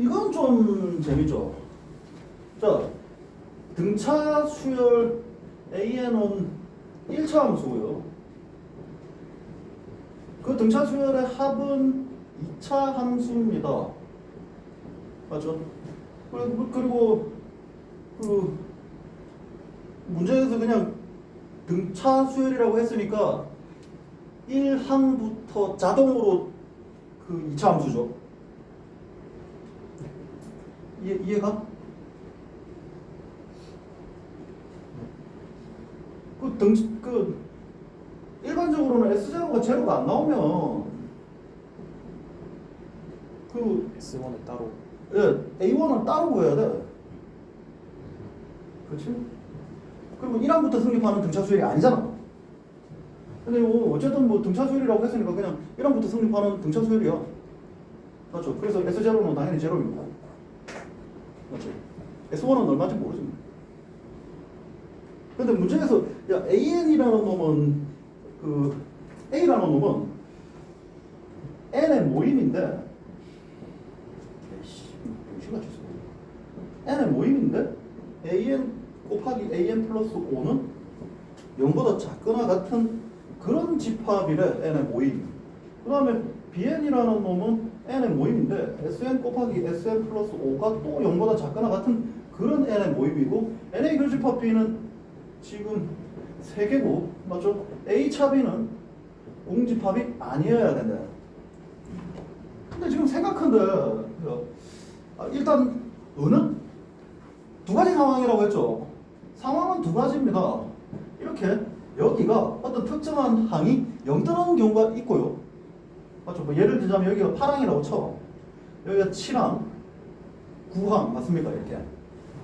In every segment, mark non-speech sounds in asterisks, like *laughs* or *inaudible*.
이건 좀 재밌죠. 자, 등차 수열 AN은 1차 함수고요. 그 등차 수열의 합은 2차 함수입니다. 맞죠? 그리고, 그리고 그 문제에서 그냥 등차 수열이라고 했으니까 1항부터 자동으로 그 2차 함수죠. 이해, 이해가? 그 등, 그, 일반적으로는 S0가 제로가 안 나오면, 그, S1은 따로 예, A1은 따로 구해야 돼. 그렇지? 그리고 1항부터 성립하는 등차 수열이 아니잖아. 근데 뭐 어쨌든 뭐 등차 수열이라고 했으니까 그냥 1항부터 성립하는 등차 수열이야. 맞죠? 그래서 S0는 당연히 제로입니다. 맞죠? S1은 얼마인지 모르지. 근데 문제에서 야 AN이라는 놈은 그 A라는 놈은 N의 모임인데 에이씨, 병신같이 써. N의 모임인데 AN 곱하기 AN 플러스 5는 0보다 작거나 같은 그런 집합이래 N의 모임. 그 다음에 BN이라는 놈은 N의 모임인데 SN 곱하기 SN 플러스 5가 또 0보다 작거나 같은 그런 N의 모임이고 N의 교집합 B는 지금 3개고 맞죠? A 차 B는 공집합이 아니어야 된다. 근데 지금 생각한데 아, 일단 은은 두 가지 상황이라고 했죠. 상황은 두 가지입니다. 이렇게 여기가 어떤 특정한 항이 0 뜨는 경우가 있고요. 맞죠? 뭐 예를 들자면 여기가 8항이라고 쳐. 여기가 7항, 9항 맞습니까? 이렇게.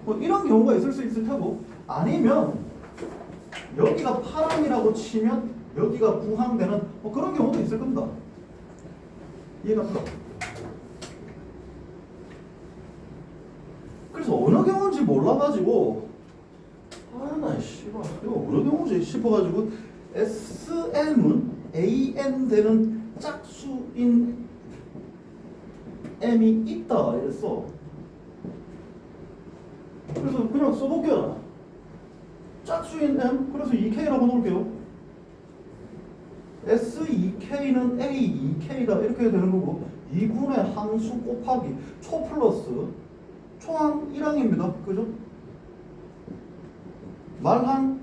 뭐 이런 경우가 있을 수 있을 테고 아니면 여기가 8항이라고 치면 여기가 9항 되는 뭐 그런 경우도 있을 겁니다. 이해갑니까? 그래서 어느 경우인지 몰라가지고 아나 씨발 이거 어느 경우인지 싶어가지고 SM은 AN 되는 짝수인 M이 있다 이랬어 그래서 그냥 써볼게요 짝수인 M 그래서 2K라고 놓을게요 S2K는 A2K다 이렇게 되는 거고 2분의 항수 곱하기 초 플러스 총항 1항입니다. 그죠? 말항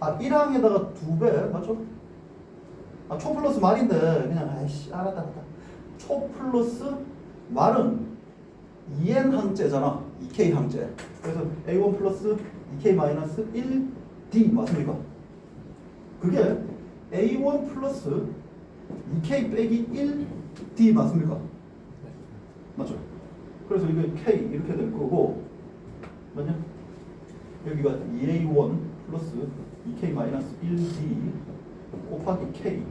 아 1항에다가 2배 맞죠? 아 초 플러스 말인데 그냥 아이씨 알았다 알았다 초 플러스 말은 2n 항제잖아 2k 항제 그래서 a1 플러스 2k 마이너스 1d 맞습니까? 그게 a1 플러스 2k 빼기 1d 맞습니까? 맞죠? 그래서 이게 k 이렇게 될 거고 맞냐? 여기가 2a1 플러스 2k 마이너스 1d 곱하기 k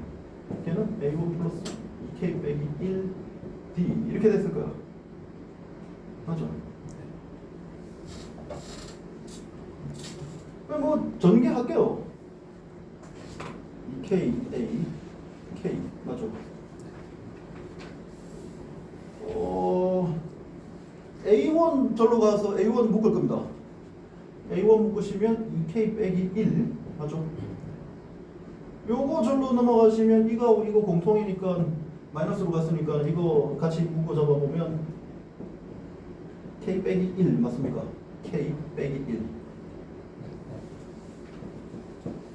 걔는 a1 플러스 2k 빼기 1d 이렇게 됐을 거야 맞죠? 그럼 뭐 전개할게요 2k a k 맞죠? 어 A1 절로 가서 A1 묶을 겁니다. A1 묶으시면 2K 빼기 1 맞죠? 요거 절로 넘어가시면 이거 이거 공통이니까 마이너스로 갔으니까 이거 같이 묶어 잡아 보면 K 빼기 1 맞습니까? K 빼기 1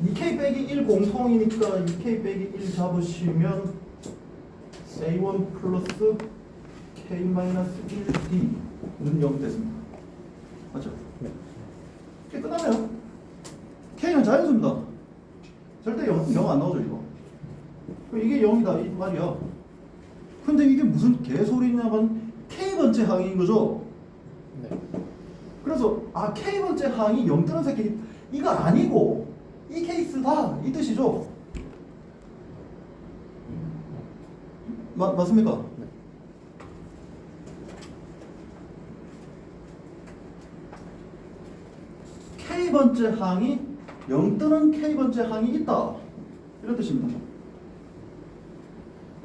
2K 빼기 1 공통이니까 2K 빼기 1 잡으시면 A1 플러스 K 마이너스 1D는 0 됐습니다. 맞죠? 이게 끝나네요. K는 자연수입니다. 절대 0, 0안 나오죠, 이거. 이게 0이다, 이 말이야. 근데 이게 무슨 개소리냐면 K번째 항인 거죠? 네. 그래서 아 K번째 항이 0 뜨는 새끼 이거 아니고 이 케이스다 이 뜻이죠? 마, 맞습니까? 네. K번째 항이 0 뜨는 K번째 항이 있다. 이런 뜻입니다.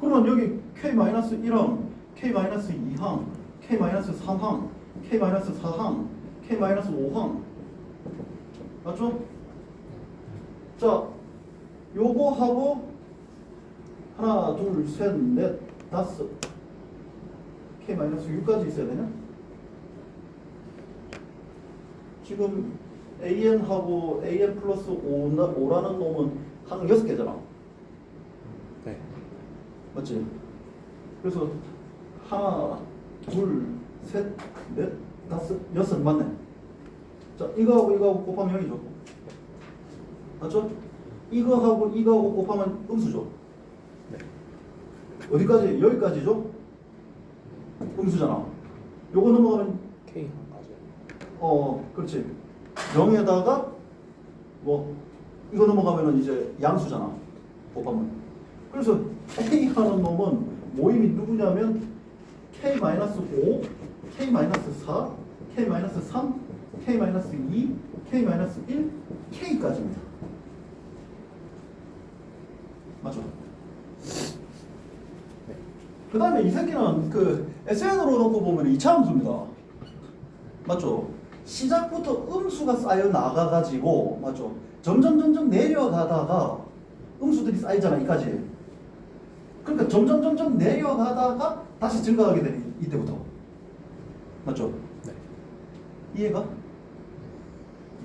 그러면 여기 K-1항, K-2항, k 마이너스 3항, k 마이너스 4항, k 마이너스 5항. 맞죠? 자, 요거 하고 하나, 둘, 셋, 넷, 다섯. k 마이너스 6까지 있어야 되냐? 지금 an하고 an 플러스 5, 5라는 놈은 항 6개잖아. 네. 맞지? 그래서 하나, 둘, 셋, 넷, 다섯, 여섯 맞네. 자, 이거하고 이거하고 곱하면 0이죠. 맞죠? 이거하고 이거하고 곱하면 음수죠. 네. 어디까지? 여기까지죠? 음수잖아. 요거 넘어가면 K. 어, 그렇지. 0에다가 뭐 이거 넘어가면은 이제 양수잖아. 곱하면. 그래서 A 하는 놈은 모임이 누구냐면 K-5, K-4, K-3, K-2, K-1, K까지입니다. 맞죠? 네. 그 다음에 이 새끼는 그 SN으로 놓고 보면 2차 함수입니다. 맞죠? 시작부터 음수가 쌓여 나가가지고 맞죠? 점점 점점 내려가다가 음수들이 쌓이잖아 이까지. 그러니까 점점 점점 내려가다가 다시 증가하게 되니 이때부터. 맞죠? 네. 이해가?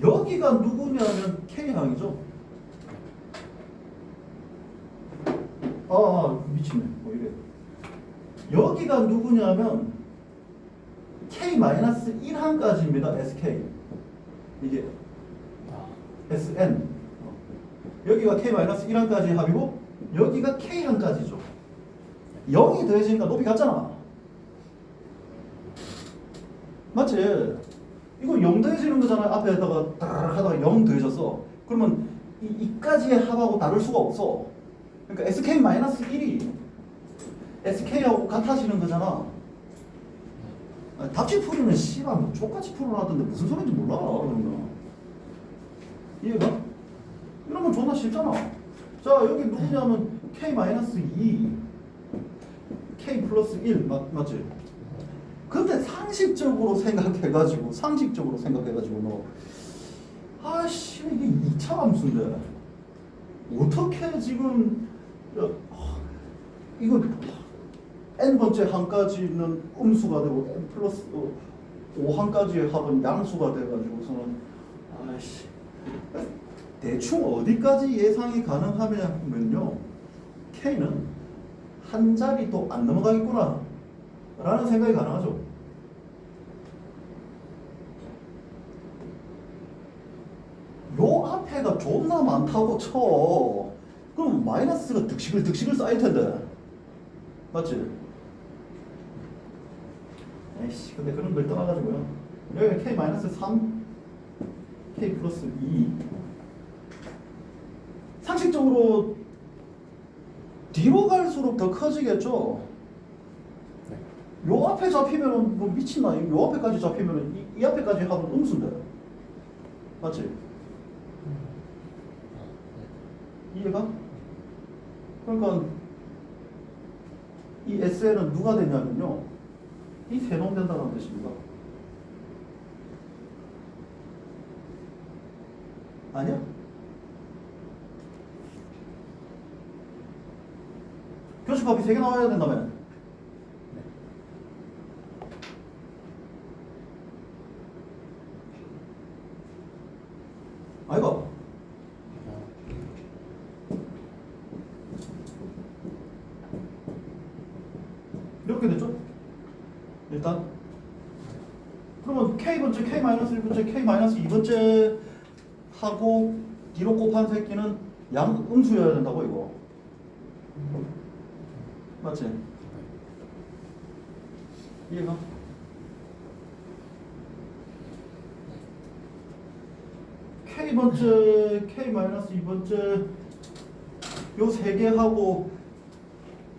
여기가 누구냐면 K항이죠. 아, 아 미치네. 뭐 이래. 여기가 누구냐면 K-1항까지입니다. SK. 이게 아, SN. 어. 여기가 K-1항까지 합이고 여기가 K항까지죠. 0이 더해지니까 높이 같잖아. 맞지? 이거 0 더해지는 거잖아. 앞에다가 하다가 0 더해졌어. 그러면 이, 이까지의 합하고 다를 수가 없어. 그러니까 SK-1이 SK하고 같아지는 거잖아. 아니, 답지 풀이는 씨발 뭐 족같이 풀어놨던데 무슨 소리인지 몰라 그러면. 이해가? 이러면 존나 쉽잖아. 자 여기 누구냐면 K-2 K 플러스 1 맞, 맞지? 근데 상식적으로 생각해가지고 상식적으로 생각해가지고 너. 아씨 이게 2차 함수인데. 어떻게 지금 야, 아, 이거 n 번째 항까지는 음수가 되고 n 플러스 5항까지의 합은 양수가 돼가지고서는 아씨 대충 어디까지 예상이 가능하면요 k는 한 자리도 안 넘어가겠구나 라는 생각이 가능하죠. 요 앞에가 존나 많다고 쳐. 그럼 마이너스가 득식을 득식을 쌓일 텐데. 맞지? 에이씨 근데 그런 걸 떠나가지고요 여기 k 마이너스 3 k 플러스 2 상식적으로 뒤로 갈수록 더 커지겠죠 네. 요 앞에 잡히면은 뭐 미친나 요 앞에까지 잡히면은 이, 이 앞에까지 하면 음수인데 맞지? 이해가? 그러니까 이 SN은 누가 되냐면요. 이 세놈 된다는 뜻입니다. 아니야? 교수값이 세 개 나와야 된다며. 아이가 아, 이렇게 됐죠? 일단 그러면 K번째, K-1번째, K-2번째 하고 D로 곱한 새끼는 양 음수여야 된다고 이거 맞지? 이해가? K번째, K-2번째 요 세 개 하고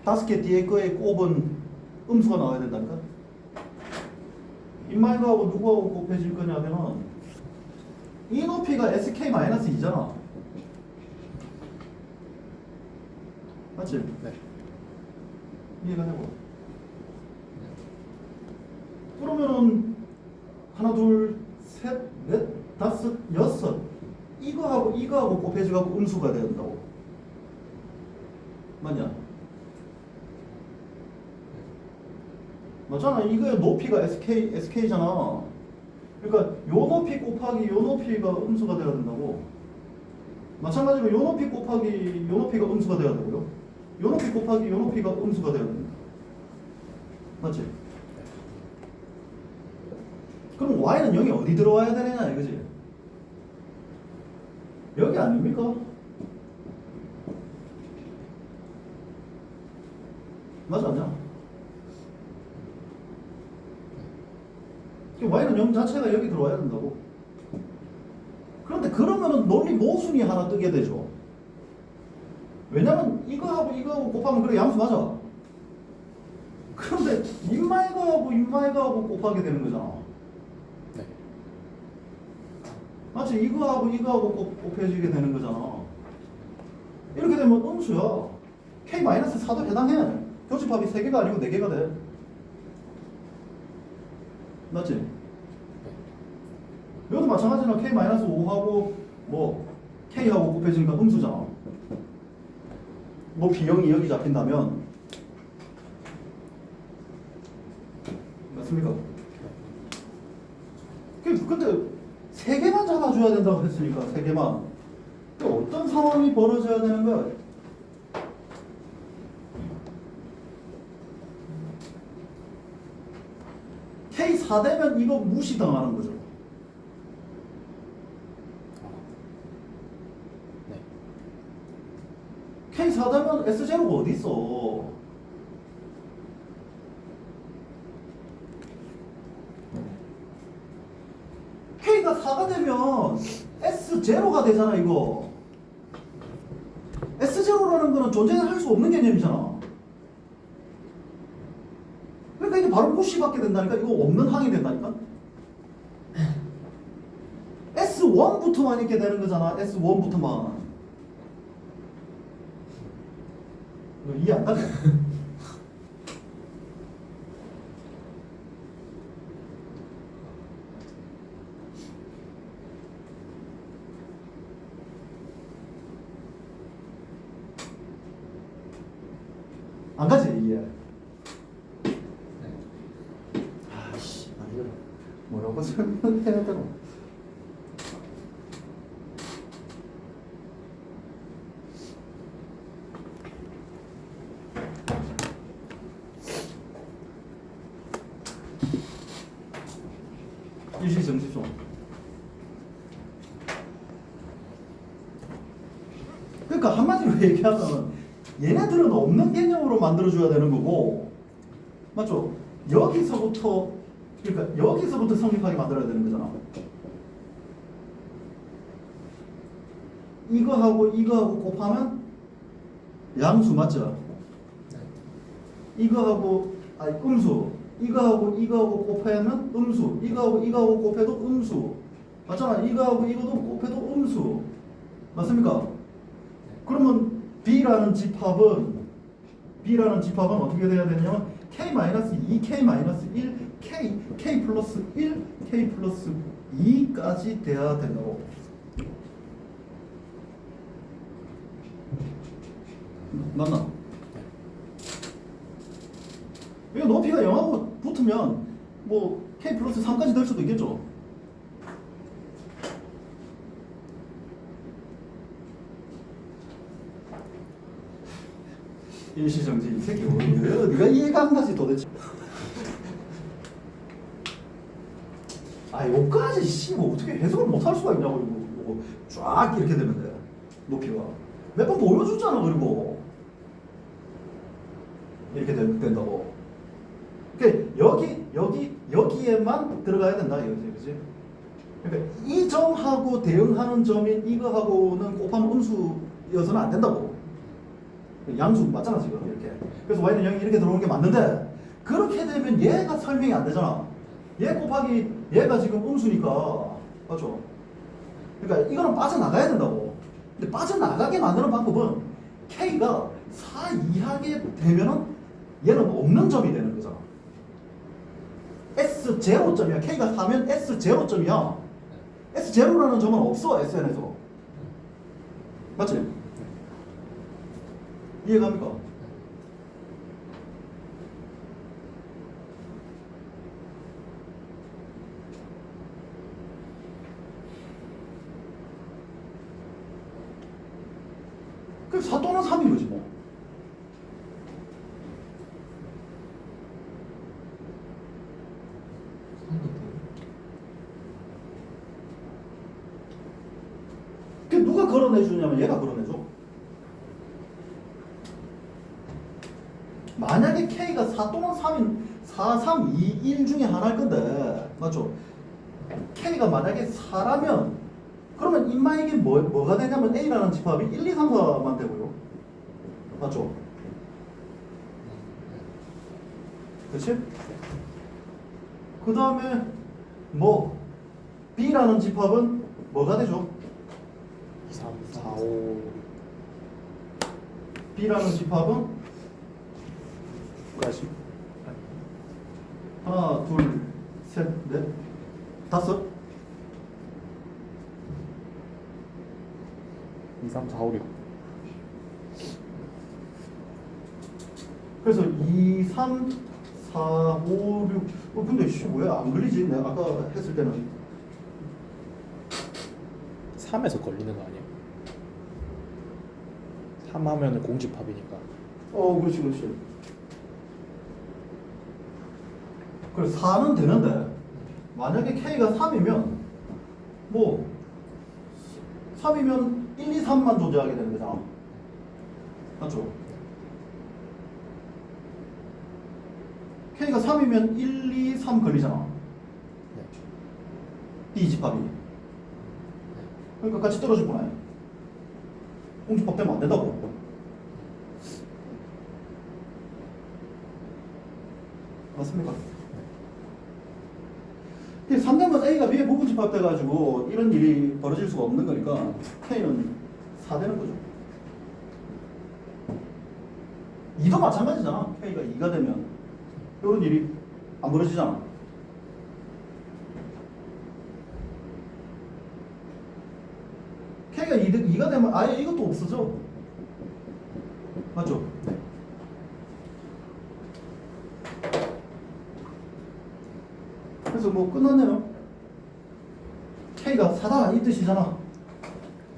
다섯 개 뒤에 거에 곱은 음수가 나와야 된다니까. 인마이거하고 누구하고 곱해질 거냐면은 이 높이가 SK-2잖아. 맞지? 네. 이해가 되고. 그러면 하나 둘셋넷 다섯 여섯 이거하고 이거하고 곱해져갖고 음수가 된다고 맞냐? 맞잖아 이거의 높이가 SK, SK잖아 그러니까 요 높이 곱하기 요 높이가 음수가 돼야 된다고 마찬가지로 요 높이 곱하기 요 높이가 음수가 돼야 되고요 요 높이 곱하기 요 높이가 음수가 돼야 됩니다 맞지? 그럼 y는 0이 어디 들어와야 되느냐 이거지 여기 아닙니까? 맞아 않냐? 그 y는 0 자체가 여기 들어와야 된다고 그런데 그러면은 논리 모순이 하나 뜨게 되죠 왜냐면 이거하고 이거하고 곱하면 그래 양수 맞아 그런데 인마 이거하고 인마 이거하고 곱하게 되는 거잖아 네. 마치 이거하고 이거하고 곱, 곱해지게 되는 거잖아. 이렇게 되면 음수야. K-4도 해당해. 교집합이 3개가 아니고 4개가 돼. 맞지? 네. 이것도 마찬가지로 K-5하고 뭐 K하고 곱해지니까 음수잖아. 뭐 비형이 여기 잡힌다면 맞습니까? 그- 근데 세 개만 잡아줘야 된다고 했으니까 세 개만. 또 어떤 상황이 벌어져야 되는 거야? K 4대면 이거 무시당하는 거죠. 아. 네. K 4대면 S 제로가 어디 있어? K가 4가 되면 S 제로가 되잖아 이거. S 제로라는 거는 존재할 수 없는 개념이잖아. 그러니까 이게 바로 무시 받게 된다니까 이거 없는 항이 된다니까. S1부터만 이렇게 되는 거잖아. S1부터만. 너 이해 *laughs* 안 가네? 안 가지 이해? 아씨, 아 이거 뭐라고 설명해야 되나? 일시정지종. 그러니까 한마디로 *laughs* 얘기하면 얘네들은 없는 개념으로 만들어줘야 되는 거고 맞죠? 여기서부터 그러니까 여기서부터 성립하게 만들어야 되는 거잖아. 이거하고 이거하고 곱하면 양수 맞죠? 이거하고 아니 음수 이거하고 이거하고 곱하면 음수. 이거하고 이거하고 곱해도 음수. 맞잖아. 이거하고 이거도 곱해도 음수. 맞습니까? 그러면 B라는 집합은 B라는 집합은 어떻게 돼야 되냐면 K-2, K-1, K, K 플러스 1, K 플러스 2까지 돼야 된다고. 맞나? 이거 높이가 0하고 붙으면 뭐 K 플러스 3까지 될 수도 있겠죠. 일시정지 이 새끼 뭐왜 네가 이해가 안 가지 도대체. 아 요까지 씨뭐 어떻게 해석을 못 할 수가 있냐고 이거 쫙 이렇게 되면 돼 높이가 몇 번 보여줬잖아 그리고 이렇게 된, 된다고. 그러니까 여기 여기 여기에만 들어가야 된다 이거지, 그렇지? 그러니까 이 점하고 대응하는 점인 이거하고는 곱하면 음수여서는 안 된다고. 양수 맞잖아 지금 이렇게. 그래서 y는 0이 이렇게 들어오는 게 맞는데 그렇게 되면 얘가 설명이 안 되잖아. 얘 곱하기 얘가 지금 음수니까 맞죠? 그러니까 이거는 빠져나가야 된다고. 근데 빠져나가게 만드는 방법은 k가 4 이하게 되면은 얘는 없는 점이 되는 거잖아. S 제로점이야. K가 4면 S 제로점이야. S 제로라는 점은 없어 SN에서. 맞지? 이해갑니까? 그4 또는 3인 거지 뭐. 그 누가 걸어내주냐면 얘가 걸어내줘. 만약에 K가 4 또는 3인 4, 3, 2, 1 중에 하나일 건데 맞죠? K가 만약에 4라면 그러면 인마에게 뭐, 뭐가 되냐면 A라는 집합이 1, 2, 3, 4만 되고요. 맞죠? 그렇지? 그 다음에 뭐 B라는 집합은 뭐가 되죠? 3, 4, 5, B라는 집합은 6까지. 하나, 둘, 셋, 넷, 다섯. 2, 3, 4, 5, 6. 그래서 2, 3, 4, 5, 6. 어, 근데 씨, 뭐야? 안 걸리지? 내가 아까 했을 때는. 3에서 걸리는 거 아니에요? 3 하면은 공집합이니까. 어, 그렇지, 그렇지. 그래, 4는 되는데, 만약에 K가 3이면, 뭐, 3이면 1, 2, 3만 존재하게 되는 거잖아. 맞죠? K가 3이면 1, 2, 3 걸리잖아. 네. B 집합이. 그러니까 같이 떨어질 거네. 공집합 되면 안 된다고. 맞습니까? 이 3대면 A가 B에 부분 집합돼가지고 이런 일이 벌어질 수가 없는 거니까 K는 4 되는 거죠. 2도 마찬가지잖아. K가 2가 되면 이런 일이 안 벌어지잖아. K가 2, 2가 되면 아예 이것도 없어져. 맞죠? 그래서 뭐 끝났네요. K가 4다 이 뜻이잖아.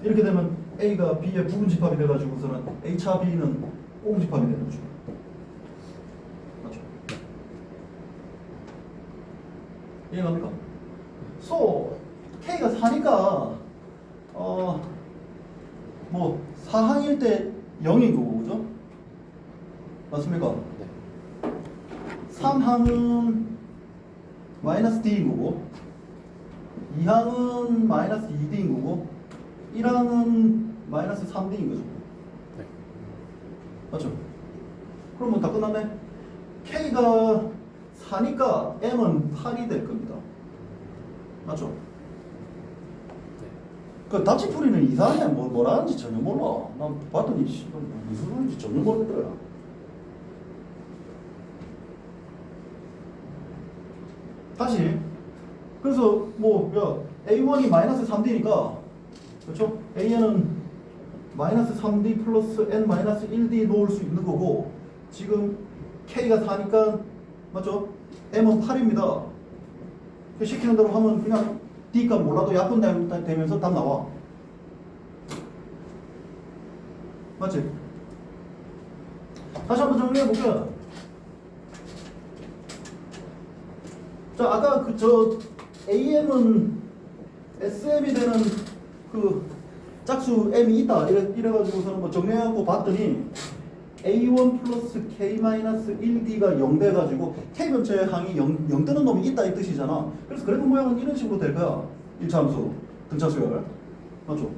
이렇게 되면 A가 B의 부분 집합이 돼가지고서는 H와 B는 공 집합이 되는 거죠. 이해갑니까? So K가 4니까 어뭐 4항일 때 0인 거고 그죠? 맞습니까? 네. 3항은 마이너스 D인 거고 2항은 마이너스 2D인 거고 1항은 마이너스 3D인 거죠. 네. 맞죠? 그러면 다 끝났네. K가 4니까 M은 8이 될 겁니다. 맞죠? 네. 그 답지풀이는 이상해. 뭐, 뭐라는지 전혀 몰라. 난 봤더니 씨, 무슨 소리인지 전혀 모르겠더라. 다시. 그래서 뭐, 야, A1이 마이너스 3D니까, 그렇죠? AN은 마이너스 3D 플러스 N 마이너스 1D 놓을 수 있는 거고, 지금 K가 4니까, 맞죠? M은 8입니다. 시키는 대로 하면 그냥 D 값 몰라도 약분 되면서 답 나와. 맞지? 다시 한번 정리해 볼게요. 자, 아까 그 저 AM은 SM이 되는 그 짝수 M이 있다. 이래, 이래가지고서는 뭐 정리해갖고 봤더니 A1 플러스 K 마이너스 1D가 0 돼가지고 K 전체의 항이 0, 0 뜨는 놈이 있다 이 뜻이잖아. 그래서 그래프 모양은 이런 식으로 될 거야. 1차 함수, 등차 수열. 맞죠?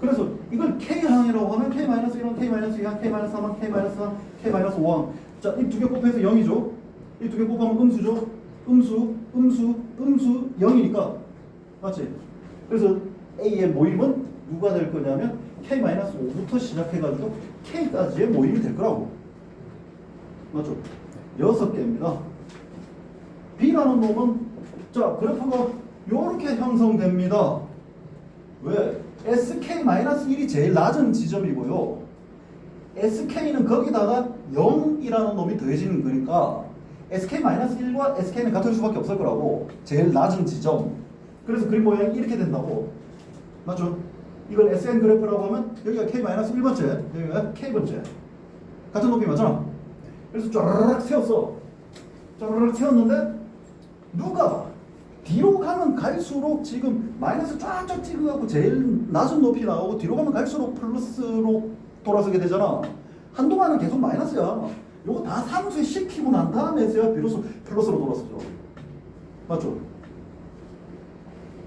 그래서 이걸 K항이라고 하면 K 마이너스 1항, K 마이너스 2항, K 마이너스 3항, K 마이너스 3, K 마이너스 5항. 자, 이 두 개 곱해서 0이죠. 이 두 개 곱하면 음수죠. 음수, 음수, 음수 0이니까. 맞지? 그래서 A의 모임은 누가 될 거냐면 K-5부터 시작해가지고 K까지의 모임이 될 거라고. 맞죠? 여섯 개입니다. B라는 놈은 자 그래프가 이렇게 형성됩니다. 왜? SK-1이 제일 낮은 지점이고요. SK는 거기다가 0이라는 놈이 더해지는 거니까 SK-1과 SK는 같을 수밖에 없을 거라고 제일 낮은 지점 그래서 그림 모양이 이렇게 된다고 맞죠? 이걸 SN 그래프라고 하면 여기가 K-1번째 여기가 K번째 같은 높이 맞잖아 그래서 쫘르륵 세웠어 쫘르륵 세웠는데 누가 뒤로 가면 갈수록 지금 마이너스 쫙쫙 찍어갖고 제일 낮은 높이 나오고 뒤로 가면 갈수록 플러스로 돌아서게 되잖아. 한동안은 계속 마이너스야. 요거 다 상수에 시키고 난 다음에서야 비로소 플러스로 돌아서죠. 맞죠?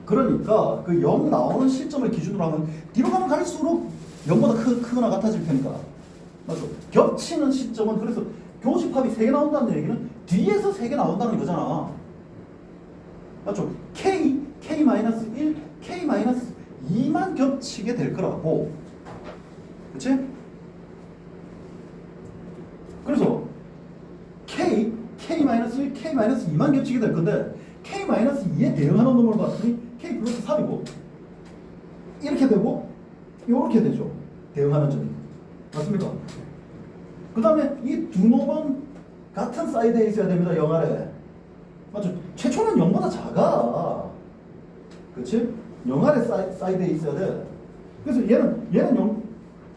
그러니까 그 0 나오는 시점을 기준으로 하면 뒤로 가면 갈수록 0보다 크, 크거나 같아질 테니까. 맞죠? 겹치는 시점은 그래서 교집합이 3개 나온다는 얘기는 뒤에서 3개 나온다는 거잖아. 맞죠? K, K-1, K-2만 겹치게 될 거라고. 그치? 그래서 K, K-1, K-2만 겹치게 될 건데 K-2에 대응하는 놈을 봤더니 K 플러스 3이고 이렇게 되고 이렇게 되죠. 대응하는 점이. 맞습니까? 그 다음에 이 두 놈은 같은 사이드에 있어야 됩니다. 영 아래. 맞죠? 최초는 0보다 작아. 그치? 0 아래 사이, 사이드에 있어야 돼. 그래서 얘는, 얘는 0,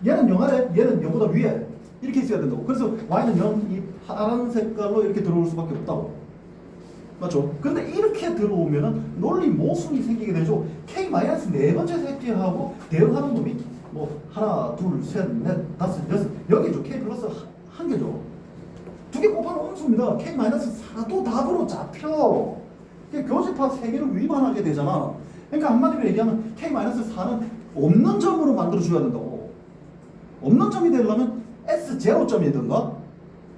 얘는 0 아래, 얘는 0보다 위에. 이렇게 있어야 된다고. 그래서 y는 0, 이 파란 색깔로 이렇게 들어올 수밖에 없다고. 맞죠? 근데 이렇게 들어오면은 논리 모순이 생기게 되죠. k 마이너스 네 번째 새끼하고 대응하는 놈이 뭐 하나, 둘, 셋, 넷, 다섯, 여섯 여기죠. k 플러스 한- 한 개죠. 두 개 곱하면 음수입니다. k 마이너스 4도 답으로 잡혀. 교집합 세 개를 위반하게 되잖아. 그러니까 한마디로 얘기하면 k 마이너스 4는 없는 점으로 만들어 줘야 된다고. 없는 점이 되려면 s 제로점이든가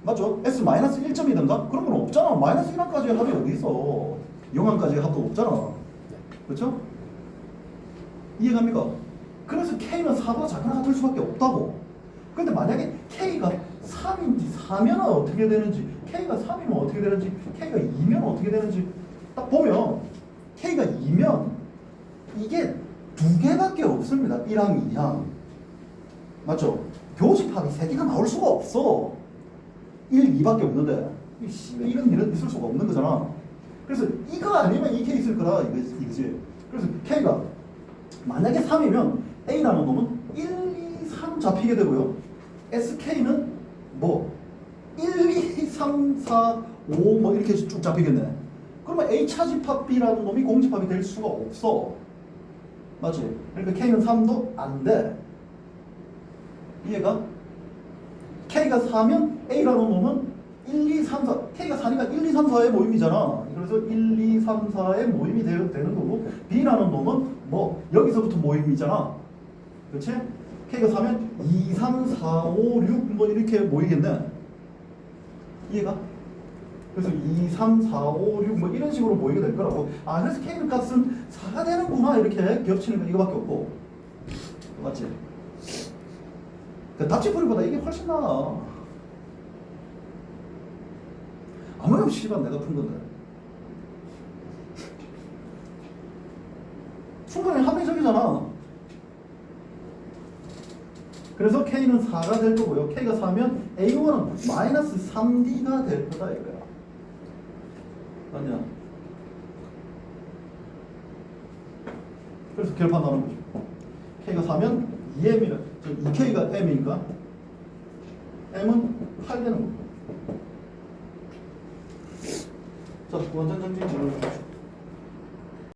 맞죠? S 마이너스 1점이든가 그런 건 없잖아. 마이너스 1항까지의 합이 어디 있어? 0항까지의 합도 없잖아. 그렇죠? 이해갑니까? 그래서 K는 4보다 작거나 같을 수밖에 없다고. 근데 만약에 K가 3인지 4면 어떻게 되는지, K가 3이면 어떻게 되는지, K가 2면 어떻게 되는지 딱 보면 K가 2면 이게 두 개밖에 없습니다. 1항, 2항. 맞죠? 교집합이 세 개가 나올 수가 없어. 1, 2밖에 없는데 이 씨, 이런 일은 있을 수가 없는 거잖아. 그래서 이거 아니면 이 케이스일 거라 이거지. 이거지. 그래서 K가 만약에 3이면 A라는 놈은 1, 2, 3 잡히게 되고요. SK는 뭐 1, 2, 3, 4, 5 뭐 이렇게 쭉 잡히겠네. 그러면 A 차집합 B라는 놈이 공집합이 될 수가 없어. 맞지? 그러니까 K는 3도 안 돼. 이해가? K가 4면 A라는 놈은 1, 2, 3, 4 K가 4니까 1, 2, 3, 4의 모임이잖아 그래서 1, 2, 3, 4의 모임이 되, 되는 거고 B라는 놈은 뭐 여기서부터 모임이잖아 그렇지? K가 4면 2, 3, 4, 5, 6 뭐 이렇게 모이겠네 이해가? 그래서 2, 3, 4, 5, 6 뭐 이런 식으로 모이게 될 거라고 아 그래서 K는 값은 4가 되는구나 이렇게 겹치는 건 이거밖에 없고 맞지? 그 답지풀이보다 이게 훨씬 나아. 아무렴 씨발 내가 푼 건데. 충분히 합리적이잖아. 그래서 K는 4가 될 거고요. K가 4면 A1은 마이너스 3D가 될 거다 이거야. 아니야. 그래서 결판 나는 거죠. K가 4면 2M이래. 6K가 M이니까 M은 8 되는 거예요. 자, 원전 정지 질문 주십시오.